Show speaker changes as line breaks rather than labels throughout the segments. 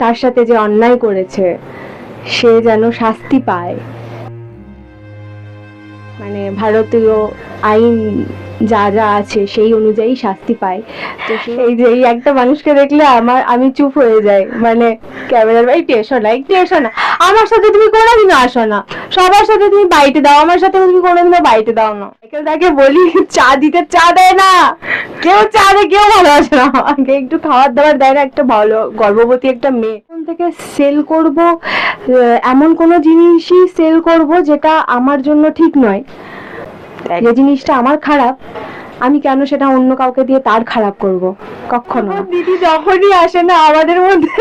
তার সাথে যে অন্যায় করেছে সে যেন শাস্তি পায়। মানে ভারতীয় আইন যা যা আছে সেই অনুযায়ী শাস্তি পায়। তো এই যে এই একটা মানুষকে দেখলে আমার, আমি চুপ হয়ে যাই। মানে ক্যামেরার ভাই, একটু এসো না, একটু এসো না। আমার সাথে তুমি কোনোদিনও আসো না। সবার সাথে তুমি বাইটে দাও, আমার সাথে তুমি কোনোদিনও বাইটে দাও না। কেউ তাকে বলি, চা দিতে চা দেয় না। কেউ চা দেয় কেউ ভালোবাসে না। আমাকে একটু খাবার দাবার দেয় না, একটা ভালো, গর্ভবতী একটা মেয়ে। থেকে সেল করব এমন কোনো জিনিসই সেল করব যেটা আমার জন্য ঠিক নয়। যে জিনিসটা আমার খারাপ আমি কেন সেটা অন্য কাউকে দিয়ে তার খারাপ করব? কখনো দিদি যখনই আসে না আমাদের মধ্যে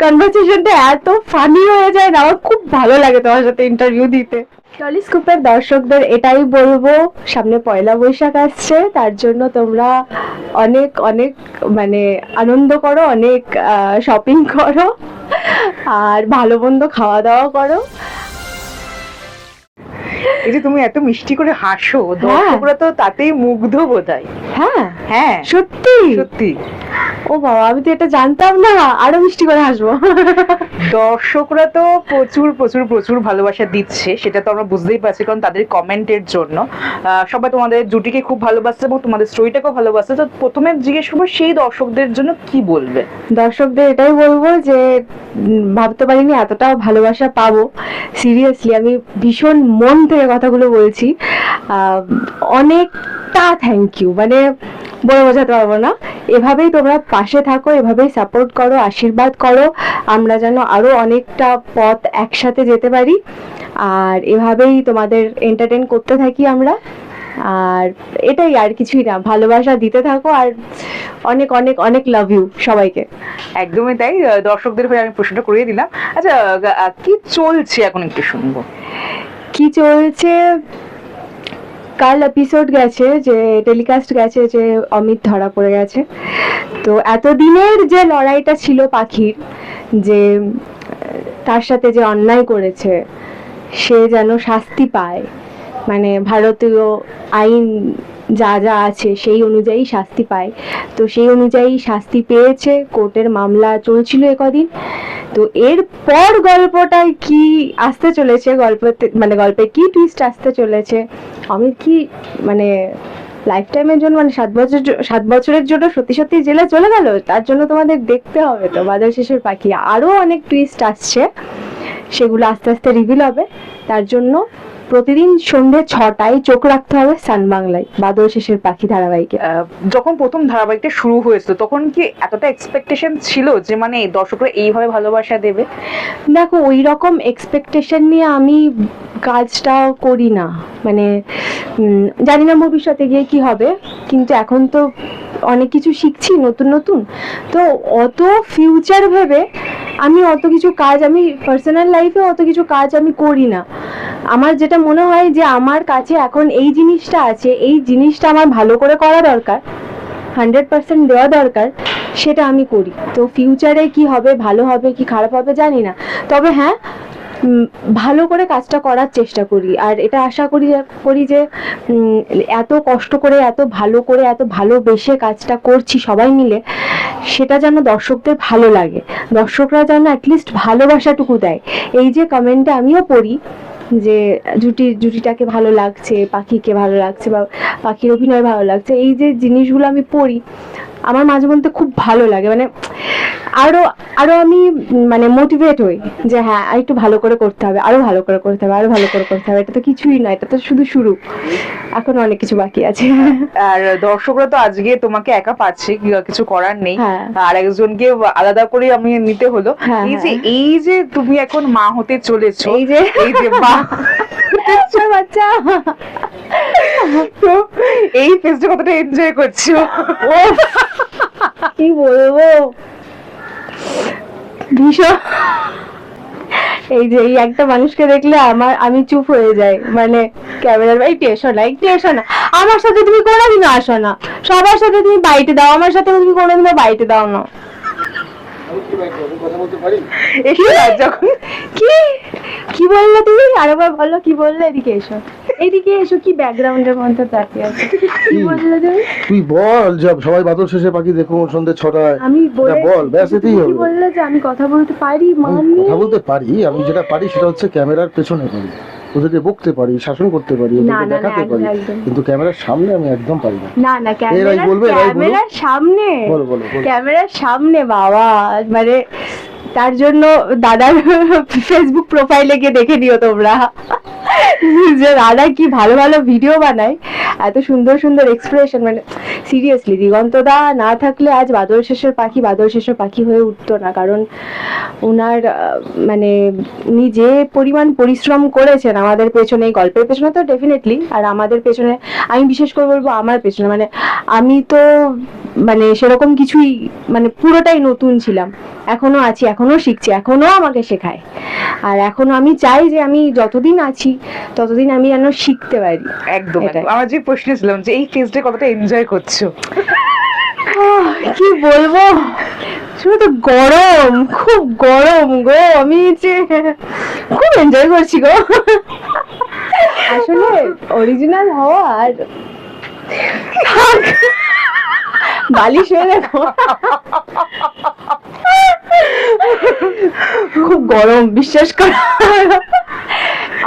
কনভারসেশনটা এত ফানি হয়ে যায় না আমার খুব ভালো লাগে তোমার সাথে ইন্টারভিউ দিতে। টলিস্কোপের দর্শকদের এটাই বলব সামনে পয়লা বৈশাখ আসছে তার জন্য তোমরা অনেক অনেক মানে আনন্দ করো অনেক শপিং করো আর ভালো মন্দ খাওয়া দাওয়া করো।
এই যে তুমি এত মিষ্টি করে হাসো দর্শকরা তো তাতেই মুগ্ধ বোধহয়।
হ্যাঁ।
হ্যাঁ।
সত্যি?
সত্যি।
ও বাবা আমি তো এটা জানতাম না। আরও মিষ্টি করে হাসবো।
দর্শকরা তো প্রচুর প্রচুর প্রচুর ভালোবাসা দিচ্ছে সেটা তো আমরা বুঝতেই পারছি কারণ তাদের কমেন্টের জন্য। সবাই তোমাদের জুটিকে খুব ভালোবাসছে এবং তোমাদের স্টোরিটাকেও ভালোবাসছে। তো প্রথমে জিজ্ঞেস করব সেই দর্শকদের জন্য কি বলবে?
দর্শকদের এটাই বলব যে ভাবতে পারিনি এতটা ভালোবাসা পাবো। সিরিয়াসলি আমি ভীষণ মন থেকে কথাগুলো বলছি। আহ, অনেকটা থ্যাংক ইউ মানে বলে বোঝাতে পারব না। এভাবেই তোমরা পাশে থাকো এভাবেই সাপোর্ট করো আশীর্বাদ করো। আমরা যেন আরও অনেকটা পথ একসাথে যেতে পারি। আর এভাবেই তোমাদের এন্টারটেন করতে থাকি আমরা। আর এটাই আর কিছুই না ভালোবাসা দিতে থাকো আর অনেক অনেক অনেক লাভ ইউ সবাইকে।
একদমই তাই। দর্শকদের হয়ে আমি প্রশ্নটা করিয়ে দিলাম। আচ্ছা কি চলছে এখন একটু শুনব।
কি চলছে? কাল এপিসোড গেছে যে টেলিকাস্ট গেছে যে, অমিত ধরা পড়ে গেছে। তো এতদিনের যে লড়াইটা ছিল পাখির, যে, তার সাথে যে অন্যায় করেছে, সে যেন শাস্তি পায়। মানে ভারতীয় আইন যা যা আছে, সেই অনুযায়ী শাস্তি পায়। তো সেই অনুযায়ী শাস্তি পেয়েছে, কোর্টের মামলা চলছিল কদিন। তো এর পর গল্পটায় কি আসতে চলেছে? গল্পতে মানে গল্পে কি টুইস্ট আসতে চলেছে? অমিত কি মানে লাইফ টাইমের জন্য মানে সাত বছর সাত বছরের জন্য সত্যি সত্যি জেলে চলে গেল? তার জন্য তোমাদের দেখতে হবে তো। বাদল শেষের পাখি। আরও অনেক টুইস্ট আসছে। সেগুলো আস্তে আস্তে রিভিল হবে। তার জন্য প্রতিদিন সন্ধে ছটায় চোখ রাখতে হবে সান বাংলায় বাদল শেষের পাখি ধারাবাহিকে।
যখন প্রথম ধারাবাহিকটা শুরু হয়েছিল তখন কি এতটা এক্সপেকটেশন ছিল যে মানে দর্শকরা এইভাবে ভালোবাসা দেবে?
দেখো ওই রকম এক্সপেকটেশন নিয়ে আমি কাজটা করি না। মানে জানি না ভবিষ্যতে গিয়ে কি হবে কিন্তু এখন তো অনেক কিছু শিখছি নতুন নতুন। তো অত ফিউচার ভেবে আমি অত কিছু কাজ, আমি পার্সোনাল লাইফে অত কিছু কাজ আমি করি না। আমার যেটা মনে হয় যে, আমার কাছে এখন এই জিনিসটা আছে, এই জিনিসটা আমার ভালো করে করা দরকার হান্ড্রেড পার্সেন্ট দেওয়া দরকার, সেটা আমি করি। তো ফিউচারে কি হবে, ভালো হবে, কি খারাপ হবে জানি না। তবে হ্যাঁ ভালো করে কাজটা করার চেষ্টা করি। আর এটা আশা করি করি যে এত কষ্ট করে, এত ভালো করে, এত ভালোবেসে কাজটা করছি সবাই মিলে, সেটা যেন দর্শকদের ভালো লাগে। দর্শকরা যেন অ্যাটলিস্ট ভালোবাসাটুকু দেয়। এই যে কমেন্টে আমিও পড়ি যে, জুটি, জুটিটাকে ভালো লাগছে, পাখিকে ভালো লাগছে বা পাখির অভিনয় ভালো লাগছে, এই যে জিনিসগুলো আমি পড়ি আমার মাঝে বলতে খুব ভালো লাগে মানে আরও আরও আমি মানে মোটিভেট হই যে হ্যাঁ আর একটু ভালো করে করতে হবে আরও ভালো করে করতে হবে আরও ভালো করে করতে হবে এটা তো কিছুই নয় এটা তো শুধু শুরু এখন অনেক কিছু বাকি আছে।
আর দর্শকরা তো আজকে তোমাকে একা পাচ্ছে কিছু করার নেই
হ্যাঁ।
আর একজনকে আলাদা করে আমি নিতে হলো।
হ্যাঁ,
এই যে
হ্যাঁ।
এই যে তুমি এখন মা হতে চলেছো
এই যে।
এই যে মা।
আচ্ছা বাচ্চা।
তো এই ফেস্টে কতটা এনজয় করছ?
কি বলব? ভীষণ। এই যে এই একটা মানুষকে দেখলে আমার আমি চুপ হয়ে যাই। মানে ক্যামেরার ভাই একটু এসো না একটু এসো না। আমার সাথে তুমি কোনোদিনও আসো না। সবার সাথে তুমি বাইটে দাও আমার সাথে তুমি কোনোদিনও বাইটে দাও না। কি? কি বললে তুমি? আরেকবার বলো কি বললে? এদিকে এসো। এদিকে এসো কি ব্যাকগ্রাউন্ডের মধ্যে তাকিয়ে আছে? কি বললে তুমি?
তুই বল যে সবাই বাদল শেষে পাখি দেখুন সন্ধ্যে ছটায়।
আমি বলে
ব্যাস
কি
হবে।
বললে যে আমি কথা বলতে পারি মানি
কথা বলতে পারি আমি যেটা পারি সেটা হচ্ছে ক্যামেরার পেছনে পারি ওদেরকে বকতে পারি শাসন করতে পারি ওদেরকে দেখাতে পারি। কিন্তু ক্যামেরার সামনে আমি একদম পারি না।
না না ক্যামেরার সামনে।
বলো বলো।
ক্যামেরার সামনে বাবা মানে তার জন্য দাদার ফেসবুক প্রোফাইলে গিয়ে দেখে নিও তোমরা। যে দাদা কি ভালো ভালো ভিডিও বানায়, এত সুন্দর সুন্দর এক্সপ্রেশন মানে সিরিয়াসলি দিগন্তদা না থাকলে আজ বাদল শেষের পাখি, বাদল শেষের পাখি হয়ে উঠতো না। কারণ ওনার মানে উনি যে পরিমাণ পরিশ্রম করেছেন আমাদের পেছনে, এই গল্পের পেছনে তো ডেফিনেটলি আর আমাদের পেছনে, আমি বিশেষ করে বলব আমার পেছনে। মানে আমি তো মানে সেরকম কিছুই মানে পুরোটাই নতুন ছিলাম। এখনও আছি এখনও শিখছি এখনও আমাকে শেখায়। আর এখনও আমি চাই যে আমি যতদিন আছি ততদিন আমি যেন শিখতে পারি।
একদম আমার যে প্রশ্ন ছিলাম যে এই ফেজটা কতটা এনজয় করছ?
কি বলব? শুধু তো গরম খুব গরম গো। আমি যে খুব এনজয় করছি গো। আসলে অরিজিনাল হওয়া আর। বালিশ হয়ে দেখো খুব গরম বিশ্বাস করো।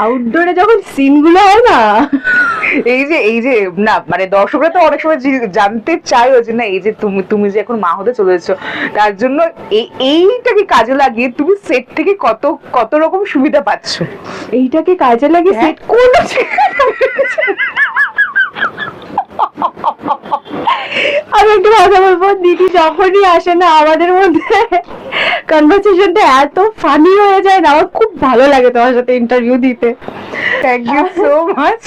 আউটডোরে যখন সিনগুলো হয় না
এই যে এই যে না মানে দর্শকরা তো অনেক সময় জানতে চাইও যে না এই যে তুমি তুমি যে এখন মা হতে চলেছো তার জন্য এই এইটাকে কাজে লাগিয়ে তুমি সেট থেকে কত কত রকম সুবিধা পাচ্ছ?
এইটাকে কাজে লাগে
হ্যাঁ।
সেট কোন আমি একটু কথা বলব, দিদি যখনই আসে না আমাদের মধ্যে কনভারসেশনটা এত ফানি হয়ে যায় না, আমার খুব ভালো লাগে তোমার সাথে ইন্টারভিউ দিতে।
Thank you so much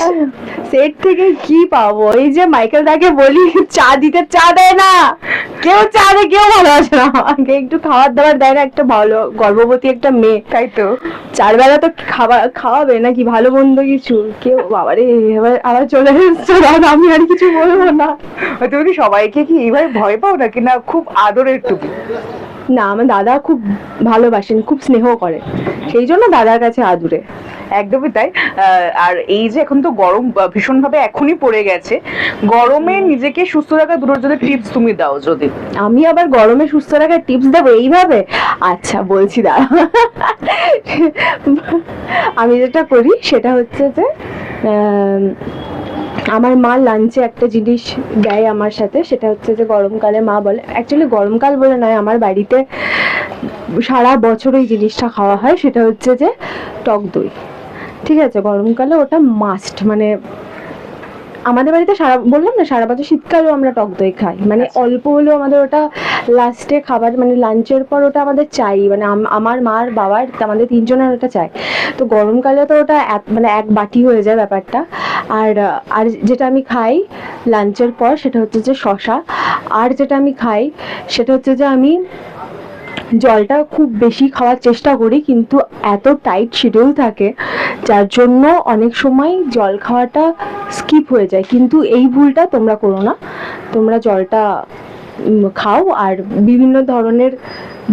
set থেকে কি পাবো? এই যে মাইকেল দাকে বলি চা দিতে চা দেয় না। কেউ চা দেয় কেউ ভালোবাসে না আমাকে। একটু খাবার দাবার দেয় না একটা ভালো গর্ভবতী একটা মেয়ে।
তাই তো।
চার বেলা তো খাবার খাওয়াবে নাকি? ভালো মন্দ কিছু। কেউ বাবারে এবার আবার চলে এসছো। আমি আর কিছু বলব না।
তুমি কি সবাইকে কি এইভাবে ভয় পাও নাকি? না খুব আদরের টুকু
না আমার দাদা খুব ভালোবাসেন খুব স্নেহ করে। সেই জন্য দাদার কাছে আদুরে।
একদমই তাই। আর এই যে এখন তো গরম ভীষণ ভাবে এখনই পড়ে গেছে। গরমে নিজেকে সুস্থ রাখার দুটোর যদি টিপস তুমি দাও যদি।
আমি আবার গরমে সুস্থ রাখার টিপস দেবো এইভাবে? আচ্ছা বলছি দাঁড়া আমি যেটা করি সেটা হচ্ছে যে আম, আমার মা লাঞ্চে একটা জিনিস দেয় আমার সাথে সেটা হচ্ছে যে গরমকালে মা বলে অ্যাকচুয়ালি গরমকাল বলে নয় আমার বাড়িতে সারা বছর এই জিনিসটা খাওয়া হয় সেটা হচ্ছে যে টক দই। ঠিক আছে গরমকালে ওটা মাস্ট মানে আমাদের বাড়িতে সারা বললাম না সারা বছর শীতকালেও আমরা টক দই খাই। মানে
আচ্ছা।
অল্প হলেও আমাদের ওটা লাস্টে খাবার মানে লাঞ্চের পর ওটা আমাদের চাই। মানে আমার মার বাবার আমাদের তিনজনের ওটা চাই। তো গরমকালে তো ওটা এক- মানে এক বাটি হয়ে যায় ব্যাপারটা। আর আর যেটা আমি খাই লাঞ্চের পর সেটা হচ্ছে যে শশা আর যেটা আমি খাই সেটা হচ্ছে যে আমি জলটা খুব বেশি খাওয়ার চেষ্টা করি, কিন্তু এত টাইট শিডিউল থাকে, যার জন্য অনেক সময় জল খাওয়াটা স্কিপ হয়ে যায়। কিন্তু এই ভুলটা তোমরা করো না। তোমরা জলটা খাও আর বিভিন্ন ধরনের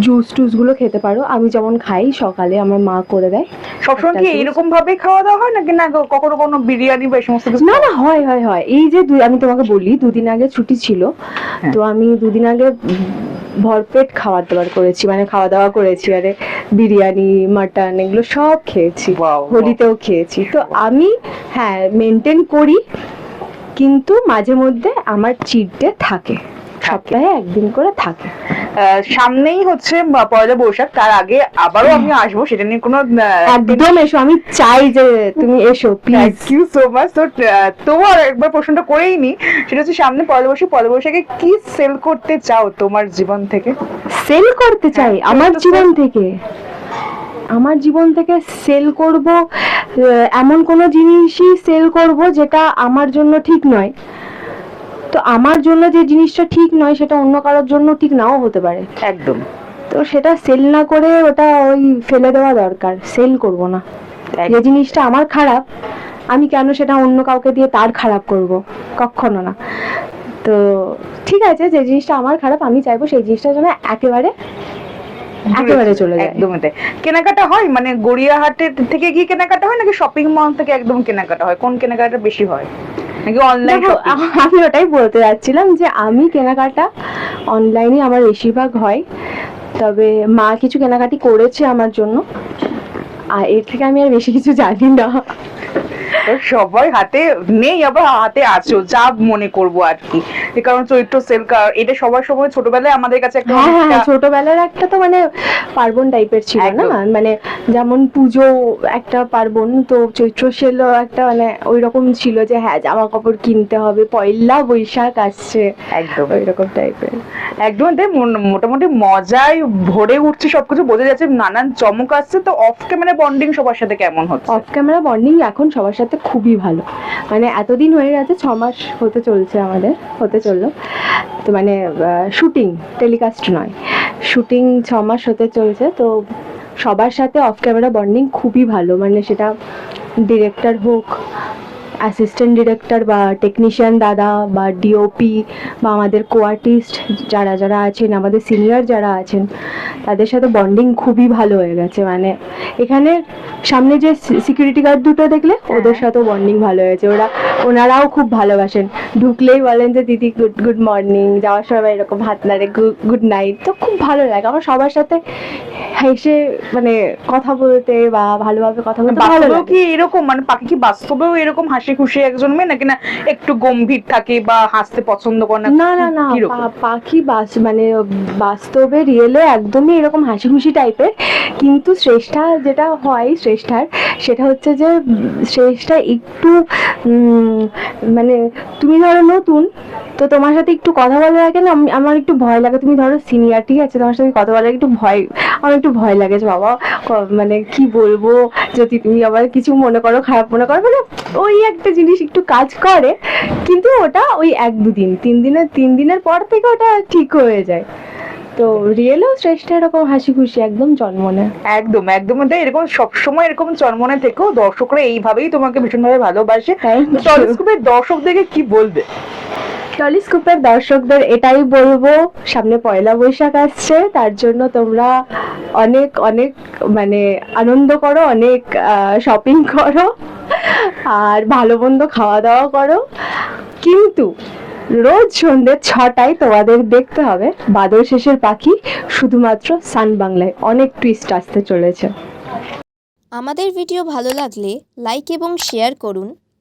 জুস টুসগুলো খেতে পারো আমি যেমন খাই সকালে আমার মা করে দেয়
সবসময় কি। এইরকম ভাবে খাওয়া দাওয়া হয় নাকি না কখনো কোনো বিরিয়ানি বা এই সমস্ত কিছু
না না হয় হয় হয় এই যে আমি তোমাকে বলি দুদিন আগে ছুটি ছিল
হ্যাঁ।
তো আমি দুদিন আগে ভরপেট খাবার দাবার করেছি মানে খাওয়া দাওয়া করেছি আরে বিরিয়ানি মাটন এগুলো সব খেয়েছি. হোলিতেও খেয়েছি তো আমি হ্যাঁ মেনটেন করি কিন্তু মাঝে মধ্যে আমার চিট থাকে সপ্তাহে একদিন করে থাকে।
সামনেই হচ্ছে পয়লা বৈশাখ। তার আগে আবারও আমি আসব সেটা নিয়ে কোনো
একদম এসো আমি চাই যে তুমি এসো please
thank you so much তো তোমার একবার প্রশ্নটা করেই নি। সেটা হচ্ছে সামনে পয়লা বৈশাখ পয়লা বৈশাখে কি সেল করতে চাও তোমার জীবন থেকে?
সেল করতে চাই
হ্যাঁ,
আমার জীবন থেকে। আমার জীবন থেকে সেল করব এমন কোনো জিনিসই সেল করব যেটা আমার জন্য ঠিক নয়। তো আমার জন্য যে জিনিসটা ঠিক নয় সেটা অন্য কারোর জন্য ঠিক নাও হতে পারে।
একদম।
তো সেটা সেল না করে ওটা ওই ফেলে দেওয়া দরকার সেল করব না। যে জিনিসটা আমার খারাপ আমি কেন সেটা অন্য কাউকে দিয়ে তার খারাপ করব? কখনো না। তো ঠিক আছে যে জিনিসটা আমার খারাপ আমি চাইব সেই জিনিসটা যেন একেবারে একেবারে চলে যায়।
একদমই তাই। কেনাকাটা হয়? মানে গড়িয়াহাটের থেকে গিয়ে কেনাকাটা হয় নাকি শপিং মল থেকে একদম কেনাকাটা হয়? কোন কেনাকাটা বেশি হয়? নাকি অনলাইন
আমি ওটাই বলতে যাচ্ছিলাম যে আমি কেনাকাটা অনলাইনে আমার বেশিরভাগ হয়। তবে মা কিছু কেনাকাটি করেছে আমার জন্য। আর এর থেকে আমি আর বেশি কিছু জানি না।
সবাই হাতে নেই আবার হাতে আছো যা মনে করব আর কি। কারণ চরিত্র সেল এটা সবার সময় ছোটবেলায় আমাদের কাছে একটা
হ্যাঁ ছোটবেলার একটা তো মানে পার্বণ টাইপের ছিল না? মানে যেমন পুজো একটা পার্বণ তো চৈত্র সেলও একটা মানে ওই রকম ছিল যে হ্যাঁ জামা কাপড় কিনতে হবে পয়লা বৈশাখ আসছে।
একদম।
ওই রকম টাইপের।
একদম মোটামুটি মজায় ভরে উঠছে সবকিছু বোঝা যাচ্ছে নানান চমক আসছে তো অফ ক্যামেরা বন্ডিং সবার সাথে কেমন হচ্ছে?
অফ ক্যামেরা বন্ডিং এখন সবার সাথে খুবই ভালো। মানে এতদিন হয়ে গেছে, ছ মাস হতে চলছে আমাদের, হতে চলল। তো মানে শুটিং টেলিকাস্ট নয়। শুটিং ছ মাস হতে চলছে, তো সবার সাথে অফ ক্যামেরা বন্ডিং খুবই ভালো। মানে সেটা ডিরেক্টর হোক অ্যাসিস্ট্যান্ট ডিরেক্টর বা টেকনিশিয়ান দাদা বা ডিওপি বা আমাদের কো আর্টিস্ট যারা যারা আছেন আমাদের সিনিয়র যারা আছেন তাদের সাথে বন্ডিং খুবই ভালো হয়ে গেছে। মানে এখানে সামনে যে সিকিউরিটি গার্ড দুটো দেখলে ওদের সাথেও বন্ডিং ভালো হয়েছে। ওরা ওনারাও খুব ভালোবাসেন। ঢুকলেই বলেন যে দিদি গুড গুড মর্নিং যাওয়ার সময় এরকম হাত নাড়ে গুড নাইট তো খুব ভালো লাগে। আমার সবার সাথে হেসে মানে কথা বলতে বা ভালোভাবে কথা বলতে ভালো লাগে।
কি এরকম? মানে পাখি কি বাস্তবেও এরকম হাসি খুশি একজন মেয়ে নাকি না একটু গম্ভীর থাকে বা হাসতে পছন্দ করে না?
না না না পাখি বাস মানে বাস্তবে রিয়েলে একদমই এরকম হাসি খুশি টাইপের কিন্তু শ্রেষ্ঠা যেটা হয় শ্রেষ্ঠার সেটা হচ্ছে যে শ্রেষ্ঠা একটু মানে তুমি ধরো নতুন তো তোমার সাথে একটু কথা বলার আগে না আমার একটু ভয় লাগে। তুমি ধরো সিনিয়র ঠিক আছে? তোমার সাথে কথা বলার একটু ভয় আমার একটু ভয় লাগে যে বাবা মানে কি বলব? যদি তুমি আবার কিছু মনে করো খারাপ মনে করো মানে ওই একটা জিনিস একটু কাজ করে কিন্তু ওটা ওই এক দুদিন তিন দিনের তিন দিনের পর থেকে ওটা ঠিক হয়ে যায়। তো রিয়েলও শ্রেষ্ঠ এরকম হাসি খুশি একদম জন্ম নেয়
একদম একদম। তাই এরকম সবসময় এরকম চরমনে থেকেও দর্শকরা এইভাবেই তোমাকে ভীষণভাবে ভালোবাসে। দর্শকদেরকে কি বলবে?
টলিস্কোপের দর্শকদের এটাই বলব, সামনে পয়লা বৈশাখ আসছে, তার জন্য তোমরা অনেক অনেক মানে আনন্দ করো, অনেক শপিং করো, আর ভালো মন্দ খাওয়া দাওয়া করো। কিন্তু রোজ সন্ধ্যে ছটায় তোমাদের দেখতে হবে বাদল শেষের পাখি, শুধুমাত্র সান বাংলায়। অনেক টুইস্ট আসতে চলেছে।
আমাদের ভিডিও ভালো লাগলে লাইক এবং শেয়ার করুন।